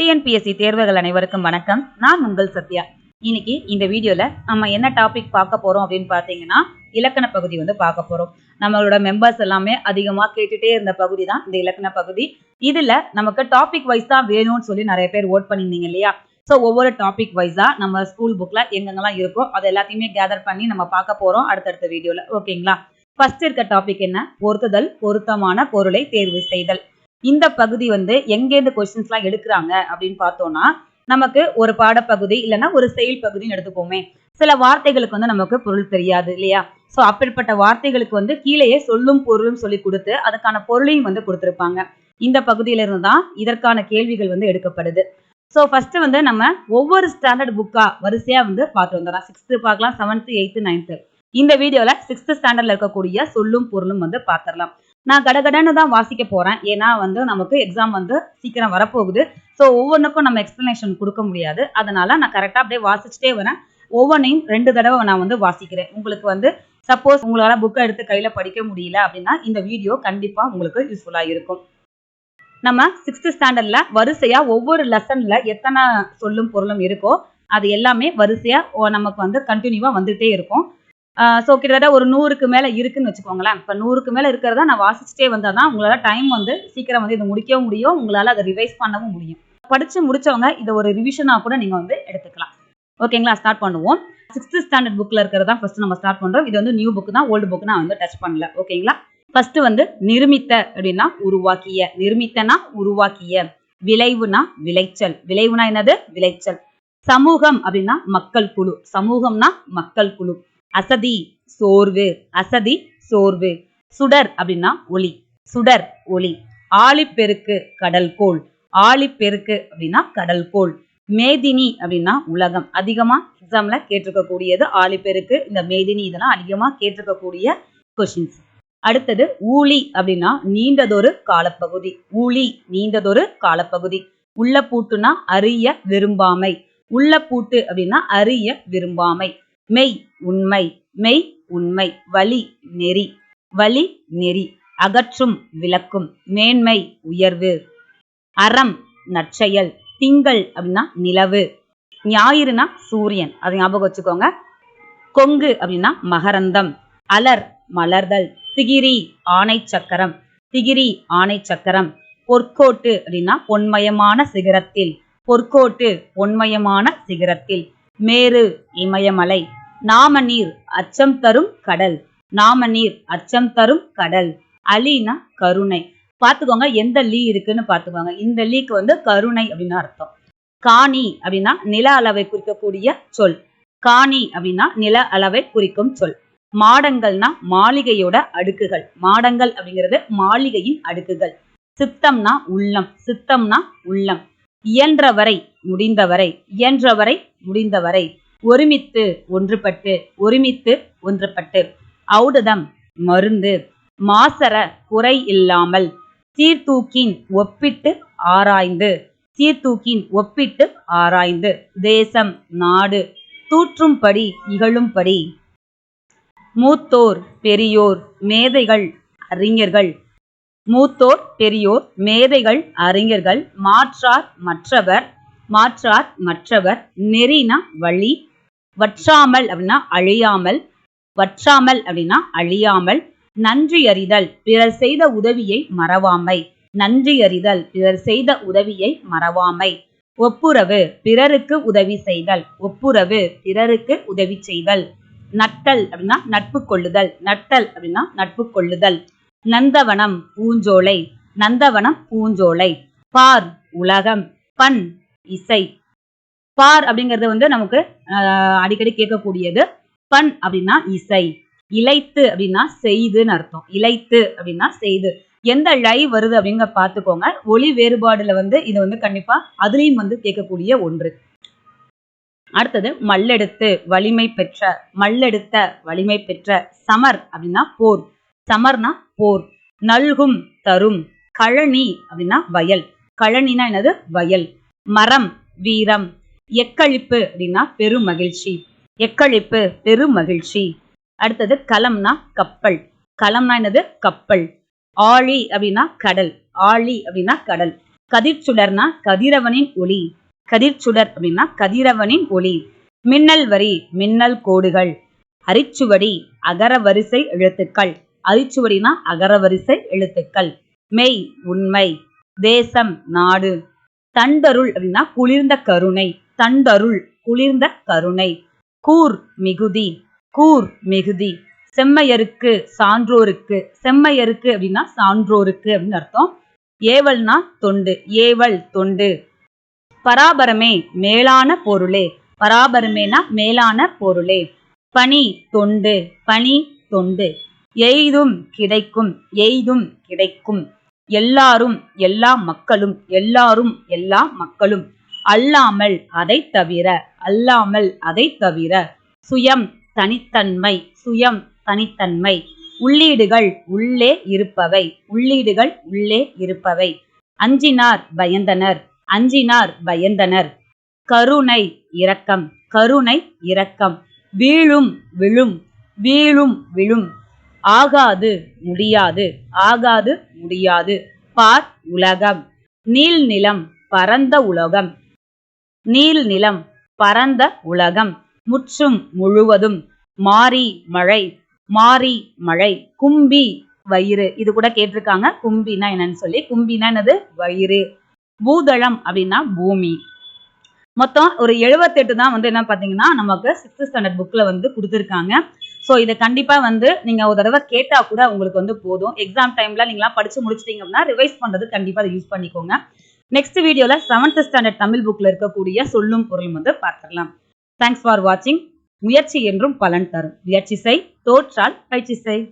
TNPSC தேர்வுகள் அனைவருக்கும் வணக்கம். நான் உங்கள் சத்யா. இன்னைக்கு இந்த வீடியோல நம்ம என்ன டாபிக் பார்க்க போறோம் அப்படின்னு பாத்தீங்கன்னா இலக்கண பகுதி வந்து பார்க்க போறோம். நம்மளோட மெம்பர்ஸ் எல்லாமே அதிகமா கேட்டுட்டே இருந்த பகுதி தான் இந்த இலக்கண பகுதி. இதுல நமக்கு டாபிக் வைஸ் தான் வேணும்னு சொல்லி நிறைய பேர் ஓட் பண்ணியிருந்தீங்க இல்லையா? ஸோ ஒவ்வொரு டாபிக் வைஸா நம்ம ஸ்கூல் புக்ல எங்கெங்கெல்லாம் இருக்கோ அது எல்லாத்தையுமே கேதர் பண்ணி நம்ம பார்க்க போறோம் அடுத்தடுத்த வீடியோல. ஓகேங்களா ஃபர்ஸ்ட் இருக்க டாபிக் என்ன? பொருத்துதல் பொருத்தமான பொருளை தேர்வு செய்தல். இந்த பகுதி வந்து எங்கேருந்து கொஸ்டின்ஸ்லாம் எடுக்கிறாங்க அப்படின்னு பார்த்தோம்னா நமக்கு ஒரு பாடப்பகுதி இல்லைன்னா ஒரு செயல் பகுதின்னு எடுத்துப்போமே. சில வார்த்தைகளுக்கு வந்து நமக்கு பொருள் தெரியாது இல்லையா? ஸோ அப்படிப்பட்ட வார்த்தைகளுக்கு வந்து கீழேயே சொல்லும் பொருளும் சொல்லி கொடுத்து அதுக்கான பொருளையும் வந்து கொடுத்துருப்பாங்க. இந்த பகுதியிலிருந்து தான் இதற்கான கேள்விகள் வந்து எடுக்கப்படுது. ஸோ ஃபர்ஸ்ட் வந்து நம்ம ஒவ்வொரு ஸ்டாண்டர்ட் புக்கா வரிசையா வந்து பார்த்துட்டு வந்துடலாம். சிக்ஸ்த்து பார்க்கலாம் செவன்த்து எயித்து நைன்த்து இந்த வீடியோல சிக்ஸ்த் ஸ்டாண்டர்ட்ல இருக்கக்கூடிய சொல்லும் பொருளும் வந்து பார்த்துடலாம். நான் கடகடன்னு தான் வாசிக்க போறேன். ஏன்னா வந்து நமக்கு எக்ஸாம் வந்து சீக்கிரம் வரப்போகுது. ஸோ ஒவ்வொன்றுக்கும் நம்ம எக்ஸ்பிளனேஷன் கொடுக்க முடியாது. அதனால நான் கரெக்டாக அப்படியே வாசிச்சுட்டே வரேன். ஒவ்வொன்றையும் ரெண்டு தடவை நான் வந்து வாசிக்கிறேன். உங்களுக்கு வந்து சப்போஸ் உங்களால புக்கை எடுத்து கையில் படிக்க முடியல அப்படின்னா இந்த வீடியோ கண்டிப்பாக உங்களுக்கு யூஸ்ஃபுல்லாக இருக்கும். நம்ம சிக்ஸ்த் ஸ்டாண்டர்டில் வரிசையாக ஒவ்வொரு லெசனில் எத்தனை சொல்லும் பொருளும் இருக்கோ அது எல்லாமே வரிசையாக ஓ- நமக்கு வந்து கண்டினியூவாக வந்துகிட்டே இருக்கும். ஸோ கிட்டத்தட்ட ஒரு நூறுக்கு மேலே இருக்குன்னு வச்சுக்கோங்களேன். இப்போ நூறுக்கு மேலே இருக்கிறதா நான் வாசிச்சுட்டே வந்தால் தான் உங்களால் டைம் வந்து சீக்கிரம் வந்து இதை முடிக்கவும் முடியும் உங்களால் அதை ரிவைஸ் பண்ணவும் முடியும். படித்து முடிச்சவங்க இதை ஒரு ரிவிஷனாக கூட நீங்கள் வந்து எடுத்துக்கலாம். ஓகேங்களா ஸ்டார்ட் பண்ணுவோம். சிக்ஸ்த் ஸ்டாண்டர்ட் புக்கில் இருக்கிறதா ஃபஸ்ட்டு நம்ம ஸ்டார்ட் பண்ணுறோம் இது வந்து நியூ புக் தான் ஓல்டு புக் நான் வந்து டச் பண்ணல. ஓகேங்களா ஃபஸ்ட்டு வந்து நிருமித்த அப்படின்னா உருவாக்கிய. நிர்மித்தனா உருவாக்கிய. விளைவுனா விளைச்சல். விளைவுனா என்னது? விளைச்சல். சமூகம் அப்படின்னா மக்கள் குழு. சமூகம்னா மக்கள் குழு. அசதி சோர்வு. அசதி சோர்வு. சுடர் அப்படின்னா ஒளி சுடர் ஒளி ஆழிப்பெருக்கு கடல்கோள். ஆழிப்பெருக்கு அப்படின்னா கடல்கோள். மேதினி அப்படின்னா உலகம். அதிகமா எக்ஸாம்ல கேட்டிருக்கக்கூடியது ஆழிப்பெருக்கு. இந்த மேதினி இதெல்லாம் அதிகமா கேட்டிருக்கக்கூடிய கொஷின்ஸ் அடுத்தது ஊழி அப்படின்னா நீண்டதொரு காலப்பகுதி. ஊழி நீண்டதொரு காலப்பகுதி. உள்ள பூட்டுனா அறிய விரும்பாமை. உள்ள பூட்டு அப்படின்னா அறிய விரும்பாமை. மெய் உண்மை மெய் உண்மை வழி நெறி வழி நெறி அகற்றும் விளக்கும் மேன்மை உயர்வு அறம் நற்செயல் திங்கள் அப்படின்னா நிலவு ஞாயிறுனா சூரியன் அதை ஞாபகம் வச்சுக்கோங்க கொங்கு அப்படின்னா மகரந்தம் அலர் மலர்தல் திகிரி ஆணை சக்கரம் திகிரி ஆணை சக்கரம் பொற்கோட்டு அப்படின்னா பொன்மயமான சிகரத்தில் பொற்கோட்டு பொன்மயமான சிகரத்தில் மேரு இமயமலை நாம நீர் அச்சம் தரும் கடல். நாம நீர் அச்சம் தரும் கடல். அலினா கருணை. பார்த்துக்கோங்க எந்த லீ இருக்குன்னு பார்த்துக்கோங்க. இந்த லீக்கு வந்து கருணை அப்படின்னு அர்த்தம். காணி அப்படின்னா நில அளவை குறிக்கக்கூடிய சொல். காணி அப்படின்னா நில அளவை குறிக்கும் சொல். மாடங்கள்னா மாளிகையோட அடுக்குகள். மாடங்கள் அப்படிங்கிறது மாளிகையின் அடுக்குகள். சித்தம்னா உள்ளம். சித்தம்னா உள்ளம். இயன்றவரை முடிந்தவரை. இயன்றவரை முடிந்தவரை. ஒருமித்து ஒன்றுபட்டு ஒருமித்து ஒன்றுபட்டு. ஔடதம் மருந்து. மாசர குறை இல்லாமல். சீர்தூக்கின் ஒப்பிட்டு ஆராய்ந்து. சீர்தூக்கின் ஒப்பிட்டு ஆராய்ந்து. தேசம் நாடு. தூற்றும்படி இகழும்படி. மூத்தோர் பெரியோர் மேதைகள் அறிஞர்கள். மூத்தோர் பெரியோர் மேதைகள் அறிஞர்கள். மாற்றார் மற்றவர் மாற்றார் மற்றவர். நெறினா வழி வற்றாமல் அப்படின்னா அழியாமல் வற்றாமல் அப்படின்னா அழியாமல் நன்றி அறிதல் பிறர் செய்த உதவியை மறவாமை நன்றி அறிதல் பிறர் செய்த உதவியை மறவாமை ஒப்புரவு பிறருக்கு உதவி செய்தல் ஒப்புரவு பிறருக்கு உதவி செய்தல் நட்டல் அப்படின்னா நட்பு கொள்ளுதல் நட்டல் அப்படின்னா நட்பு கொள்ளுதல் நந்தவனம் பூஞ்சோலை நந்தவனம் பூஞ்சோலை பார் உலகம் பண் இசை பார் அப்படிங்கிறது வந்து நமக்கு அடிக்கடி கேட்கக்கூடியது. பண் அப்படின்னா இசை. இலைத்து அப்படின்னா செய்துன்னு அர்த்தம். இலைத்து அப்படின்னா செய்து. எந்த ழை வருது அப்படிங்க பார்த்துக்கோங்க. ஒளி வேறுபாடுல வந்து இது வந்து கண்டிப்பா அதுலயும் வந்து கேட்கக்கூடிய ஒன்று. அடுத்தது மல்லெடுத்து வலிமை பெற்ற மல்லெடுத்த வலிமை பெற்ற சமர் அப்படின்னா போர். சமர்னா போர். நல்கும் தரும். கழனி அப்படின்னா வயல். கழனினா என்னது? வயல். மரம் வீரம். எக்களிப்பு அப்படின்னா பெருமகிழ்ச்சி எக்களிப்பு பெருமகிழ்ச்சி அடுத்தது கலம்னா கப்பல். களம்னா என்னது? கப்பல். ஆழி அப்படின்னா கடல். ஆழி அப்படின்னா கடல். கதிர்ச்சுடர்னா கதிரவனின் ஒளி. கதிர்ச்சுடர் அப்படின்னா கதிரவனின் ஒளி. மின்னல் வரி மின்னல் கோடுகள். அரிச்சுவடி அகரவரிசை எழுத்துக்கள். அரிச்சுவடினா அகரவரிசை எழுத்துக்கள். மெய் உண்மை. தேசம் நாடு. தண்டருள் அப்படின்னா குளிர்ந்த கருணை. தண்டருள் குளிர்ந்த கருணை. கூர் மிகுதி கூர் மிகுதி. செம்மையருக்கு சான்றோருக்கு செம்மையருக்கு அப்படின்னா சான்றோருக்கு அப்படின்னு அர்த்தம். ஏவல்னா தொண்டு ஏவல் தொண்டு. பராபரமே மேலான பொருளே. பராபரமேனா மேலான பொருளே. பனி தொண்டு பனி தொண்டு. எய்தும் கிடைக்கும் எய்தும் கிடைக்கும். எல்லாரும் எல்லா மக்களும் எல்லாரும் எல்லா மக்களும். அல்லாமல் அதை தவிர அல்லாமல் அதை தவிர சுயம் தனித்தன்மை சுயம் தனித்தன்மை. உள்ளீடுகள் உள்ளே இருப்பவை உள்ளீடுகள் உள்ளே இருப்பவை. அஞ்சினார் பயந்தனர் அஞ்சினார் பயந்தனர். கருணை இரக்கம் கருணை இரக்கம். வீழும் விழும் வீழும் விழும். ஆகாது முடியாது ஆகாது முடியாது. பார் உலகம் நீள் நிலம் பரந்த உலகம். நீல் நிலம் பரந்த உலகம் முற்றும் முழுவதும் மாறி மழை மாறி மழை கும்பி வயிறு. இது கூட கேட்டிருக்காங்க. கும்பினா என்னன்னு சொல்லி. கும்பினா என்னது? வயிறு. பூதளம் அப்படின்னா பூமி. மொத்தம் ஒரு எழுபத்தெட்டு தான் வந்து என்ன பார்த்தீங்கன்னா நமக்கு சிக்ஸ்த் ஸ்டாண்டர்ட் புக்கில் வந்து கொடுத்துருக்காங்க. ஸோ இதை கண்டிப்பாக வந்து நீங்கள் ஒரு தடவை கேட்டால் கூட உங்களுக்கு வந்து போதும். எக்ஸாம் டைமில் நீங்களாம் படித்து முடிச்சிட்டிங்க அப்படின்னா ரிவைஸ் பண்ணுறது கண்டிப்பாக அதை யூஸ் பண்ணிக்கோங்க. நெக்ஸ்ட் வீடியோவில் செவன்த் ஸ்டாண்டர்ட் தமிழ் புக்கில் இருக்கக்கூடிய சொல்லும் பொருளும் வந்து பார்த்துடலாம். தேங்க்ஸ் ஃபார் வாட்சிங் முயற்சி என்றும் பலன் தரும். முயற்சி செய் தோற்றால் பயிற்சி செய்.